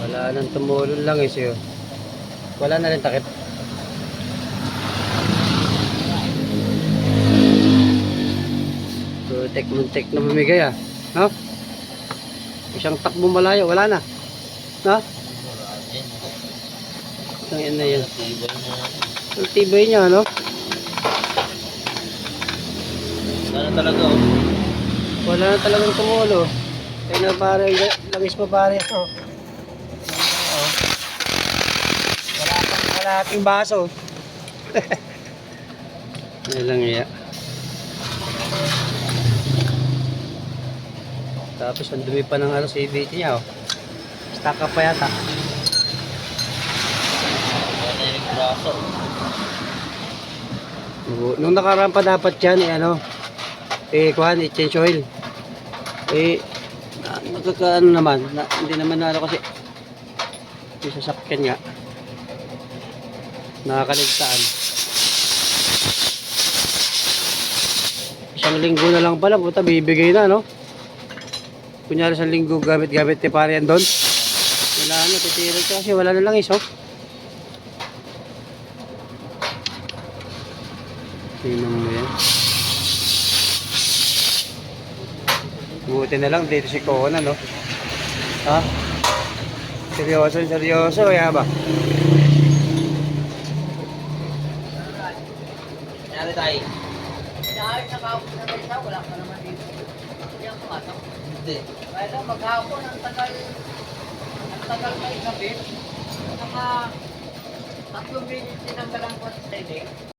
Wala nang tumulong lang eh siyo. Wala na rin takip. Muntik muntik na bumigay ah. No? Isang takbo malayo, wala na. No? Ang ina yan. Ang tibay niya, no? Sana talaga oh. Wala na talagang tumulo. Kaya na pare, langis pa pare ito. Kalating baso. Ay lang iya. Tapos ang dumi pa ng ano sa ibit niya oh. Stack up pa yata. Nung nakaraan pa dapat yan eh ano. Eh kuhan, i-change oil. Eh na, nagkakaano naman, na, hindi naman na ano kasi yung sasakyan nga nakakaligtaan. Isang linggo na lang pala, puta bibigay na no. Kunyari sa linggo gamit-gamit ni pare yan doon. Wala na, titirin ko kasi wala na lang iso. Tingnan mo yan. Buti na lang dito si Kona, no? Ha? Seryoso, seryoso, kaya ba? Nangyari tayo. Dahil nakaupo na rin wala pa naman dito. Hindi ako pumasok. Hindi. Kaya lang, maghapon, ang tagal, ang tagal may gabi. Mga tatlong minutes tinanggalan ko sa tele.